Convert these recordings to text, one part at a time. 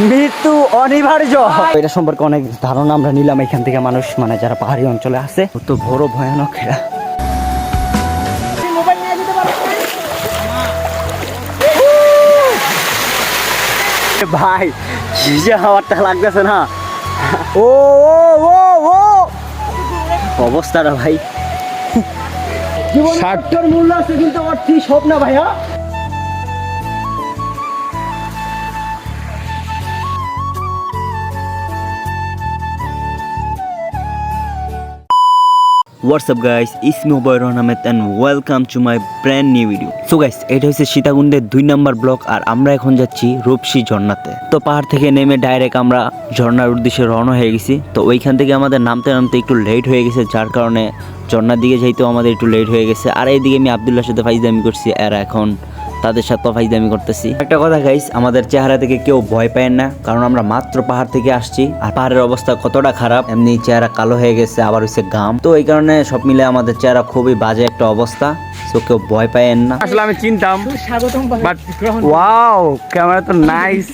মৃত্যু অনিবার্য। এটা সম্পর্কে অনেক ধারণা আমরা নিলাম এখান থেকে মানুষ মানে যারা পাহাড়ি অঞ্চলে আছে। তো বড় ভয়ানক এরা। ভাই কি যে হাওয়ারটা লাগতেছে না। ও ও ও অবস্থাটা ভাই। ষাটটার মূল্য আছে কিন্তু অর্থ সব না ভাইয়া? What's up guys it's me Obayer Ahmed and welcome to my brand new video so guys এটা হচ্ছে সীতাকুণ্ডের দুই নম্বর ব্লক, আর আমরা এখন যাচ্ছি রূপসি ঝর্ণাতে। তো পাহাড় থেকে নেমে ডাইরেক্ট আমরা ঝর্ণার উদ্দেশ্যে রওনা হয়ে গেছি। তো ওইখান থেকে আমাদের নামতে নামতে একটু লেট হয়ে গেছে, যার কারণে ঝর্ণার দিকে যাইতেও আমাদের একটু লেট হয়ে গেছে। আর এইদিকে আমি আবদুল্লার সাথে ফাইজদামি করছি আর এখন তাদের সাথে ফাইজদামি করতেছি। একটা কথা গাইস আমাদের চেহারা থেকে কেউ ভয় পায় না কারণ আমরা মাত্র পাহাড় থেকে আসছি আর পাহাড়ের অবস্থা কতটা খারাপ এমনি চেহারা কালো হয়ে গেছে আবার হচ্ছে গাম তো এই কারণে সব মিলে আমাদের চেহারা খুবই বাজে একটা অবস্থা তো কেউ ভয় পায়েন না। আসলে আমি চিনতাম বাট ওয়াও ক্যামেরা তো নাইস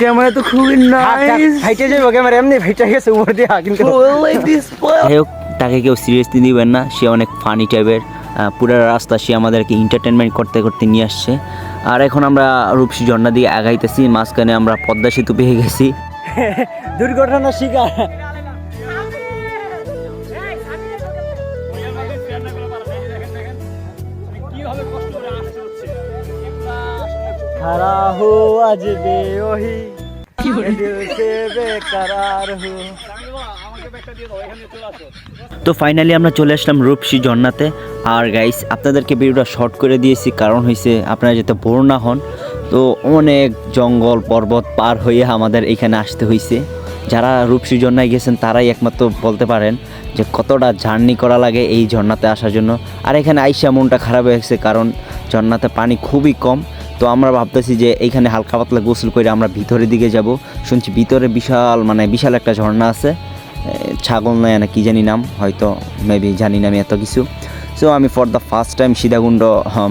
ক্যামেরা তো খুবই নাইস ফাইটে যাব ক্যামেরা এমনি ফাইটে গেছে উপর দিয়ে কিন্তু যাই হোক তাকে কেউ সিরিয়াসলি দিবেন না সে অনেক ফানি টাইপের পুরো রাস্তা সে আমাদেরকে এন্টারটেনমেন্ট করতে করতে নিয়ে আসছে আর এখন আমরা রূপসী ঝর্ণা দিয়ে আগাইতেছি মাঝখানে আমরা পদ্মা সেতু পেয়ে গেছি দুর্ঘটনার শিকার खड़ा हो आज बेओही दिल से बेकरार हो তো ফাইনালি আমরা চলে আসলাম রূপসী ঝর্ণাতে। আর গাইস আপনাদেরকে ভিডিওটা শর্ট করে দিয়েছি, কারণ হয়েছে আপনারা যাতে বোর না হন। তো অনেক জঙ্গল, পর্বত পার হয়ে আমাদের এখানে আসতে হয়েছে যারা রূপসী ঝর্ণায় গেছেন, তারাই একমাত্র বলতে পারেন যে কতটা জার্নি করা লাগে এই ঝর্ণাতে আসার জন্য। আর এখানে আইসা মনটা খারাপ হয়েছে কারণ ঝর্ণাতে পানি খুবই কম। তো আমরা ভাবতেছি যে এইখানে হালকা পাতলা গোসল করে আমরা ভিতরের দিকে যাব। শুনছি ভিতরে বিশাল মানে বিশাল একটা ঝর্ণা আছে। ছাগল নয় না, কি জানি নাম, হয়তো মেবি জানি না আমি এত কিছু। সো আমি for the first time Sitakunda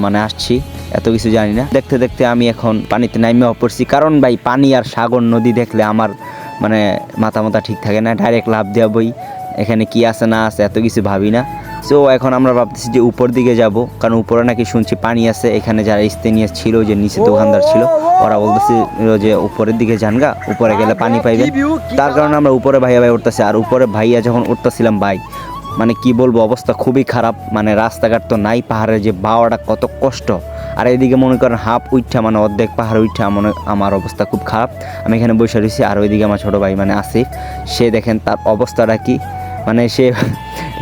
মানে আসছি, এত কিছু জানি না। দেখতে দেখতে আমি এখন পানিতে নামিয়ে পড়ছি, কারণ ভাই, পানি আর সাগর নদী দেখলে আমার মানে মাথা মাথা ঠিক থাকে না ডাইরেক্ট লাভ দেওয়া বই, এখানে কি আছে না আছে এত কিছু ভাবি না। সো এখন আমরা ভাবতেছি যে উপর দিকে যাব কারণ উপরে নাকি শুনছি পানি আছে এখানে যারা স্থানীয় ছিল যে নিচে দোকানদার ছিল ওরা বলতেছে যে উপরের দিকে যান গা উপরে গেলে পানি পাইবে। তার কারণে আমরা উপরে ভাইয়া ভাই উঠতেছি আর উপরে ভাইয়া যখন উঠতেছিলাম ভাই মানে কি বলব অবস্থা খুবই খারাপ মানে রাস্তাঘাট তো নাই পাহাড়ের যে বাওয়াটা কত কষ্ট। আর এদিকে মনে করেন হাফ উঠা মানে অর্ধেক পাহাড় উঠা মনে আমার অবস্থা খুব খারাপ। আমি এখানে বসে রয়েছি আর ওইদিকে আমার ছোটো ভাই মানে আসিফ। সে দেখেন তার অবস্থাটা কি। মানে সে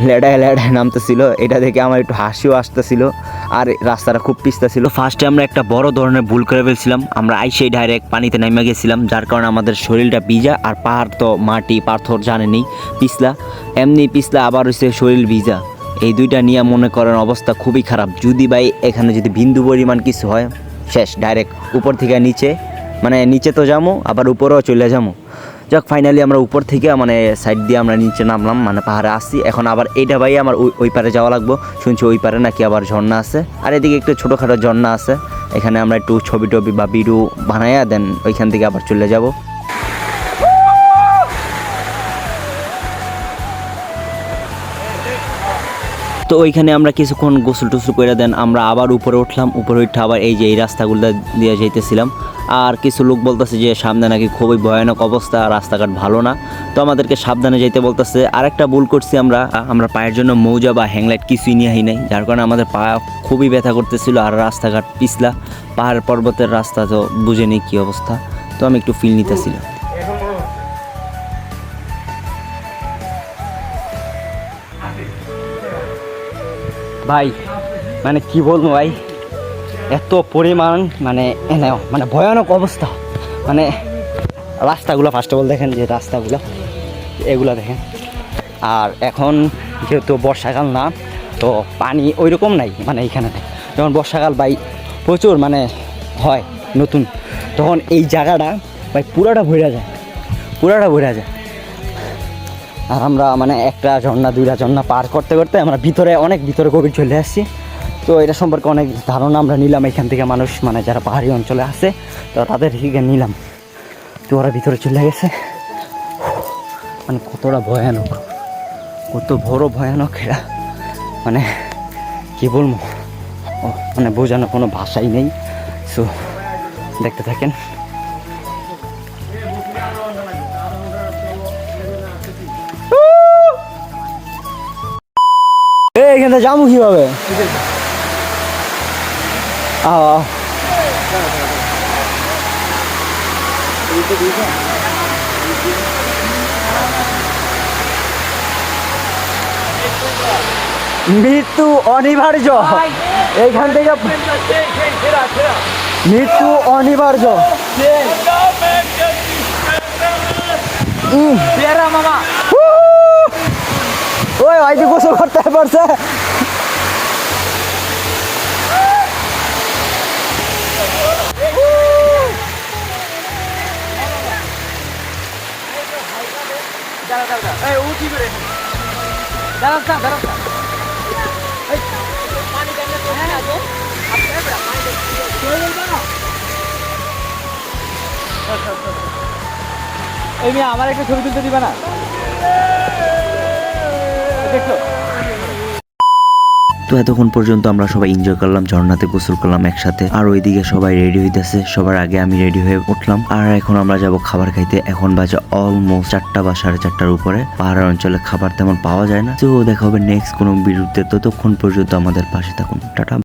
লেডায় লেডায় নামতেছিল। এটা দেখে আমার একটু হাসিও আসতেছিল আর রাস্তাটা খুব পিস্তা ছিল। ফার্স্টে আমরা একটা বড় ধরনের ভুল করে ফেলছিলাম। আমরা আইসেই ডাইরেক্ট পানিতে নেমে গেছিলাম, যার কারণে আমাদের শরীরটা ভিজা আর পাহাড় তো মাটি, পাথর জানেনি পিছলা এমনি পিছলা আবার হচ্ছে শরীর ভিজা। এই দুইটা নিয়ে মনে করেন অবস্থা খুবই খারাপ। যদি ভাই এখানে যদি বিন্দু পরিমাণ কিছু হয়, শেষ ডাইরেক্ট উপর থেকে নিচে। মানে নিচে তো যাব আবার উপরেও চলে যাব যাক ফাইনালি আমরা উপর থেকে মানে সাইড দিয়ে আমরা নিচে নামলাম মানে পাহাড়ে আসছি। এখন আবার এইটা ভাই আমার ওই- পারে যাওয়া লাগবো। শুনছি ওই পারে নাকি আবার ঝর্ণা আছে। আর এদিকে একটু ছোটোখাটো ঝর্ণা আছে। এখানে আমরা একটু ছবি টবি বা ভিডিও বানাইয়া দেন, ওইখান থেকে আবার চলে যাব। তো ওইখানে আমরা কিছুক্ষণ গোসল টুসল করে দেন, আমরা আবার উপরে উঠলাম, উপরে উঠে আবার এই যে এই রাস্তাগুলো দিয়ে যাইতেছিলাম। আর কিছু লোক বলতেছে যে, সামনে নাকি খুবই ভয়ানক অবস্থা, রাস্তাঘাট ভালো না। তো আমাদেরকে সাবধানে যাইতে বলতেছে। আরেকটা ভুল করছি আমরা আমরা পায়ের জন্য মৌজা বা হ্যাংলাইট কিছুই নিয়ে নাই যার কারণে আমাদের পা খুবই ব্যথা করতেছিল আর রাস্তাঘাট পিছলা। পাহাড় পর্বতের রাস্তা তো বুঝে নেই কী অবস্থা। তো আমি একটু ফিল নিতেছিলাম। ভাই মানে কি বলব ভাই? এত পরিমাণ মানে এনেও মানে ভয়ানক অবস্থা। মানে রাস্তাগুলো ফার্স্ট অফ অল দেখেন যে রাস্তাগুলো, এগুলো দেখেন। আর এখন যেহেতু বর্ষাকাল না, তো পানি ওই রকম নাই মানে এইখানে যখন বর্ষাকাল ভাই, প্রচুর মানে হয় নতুন, তখন এই জায়গাটা ভাই পুরাটা ভরে যায়। পুরাটা ভরে যায়। আর আমরা মানে একটা ঝর্ণা, দুইটা ঝর্ণা পার করতে করতে আমরা ভিতরে, অনেক ভিতরে গভীর চলে আসছি। তো এটা সম্পর্কে অনেক ধারণা আমরা নিলাম এখান থেকে মানুষ মানে যারা পাহাড়ি অঞ্চলে আছে, তো তাদের থেকে নিলাম। তো ওরা ভিতরে চলে গেছে। মানে কতটা ভয়ানক, কত বড় ভয়ানক এরা মানে কি বলব? মানে বোঝানো কোনো ভাষাই নেই। সো দেখতে থাকেন। এখানে যাব কীভাবে। মৃত্যু অনিবার্য। এইখান থেকে মৃত্যু অনিবার্য। উম। ওই হয়তো গোসল করতে পারছে। আমার একটা ছবি তুলতে দিবে না? তো এতক্ষণ পর্যন্ত আমরা সবাই এনজয় করলাম, ঝর্ণাতে গোসল করলাম একসাথে। আর ওইদিকে সবাই রেডি হইতেছে, সবার আগে আমি রেডি হয়ে উঠলাম। আর এখন আমরা যাব খাবার খাইতে। এখন বাজে অলমোস্ট চারটা বা সাড়ে চারটার উপরে। পাহাড় অঞ্চলে খাবার তেমন পাওয়া যায় না। তো দেখা হবে নেক্সট কোনো বিরুদ্ধে ততক্ষণ পর্যন্ত আমাদের পাশে থাকুন। টাটা।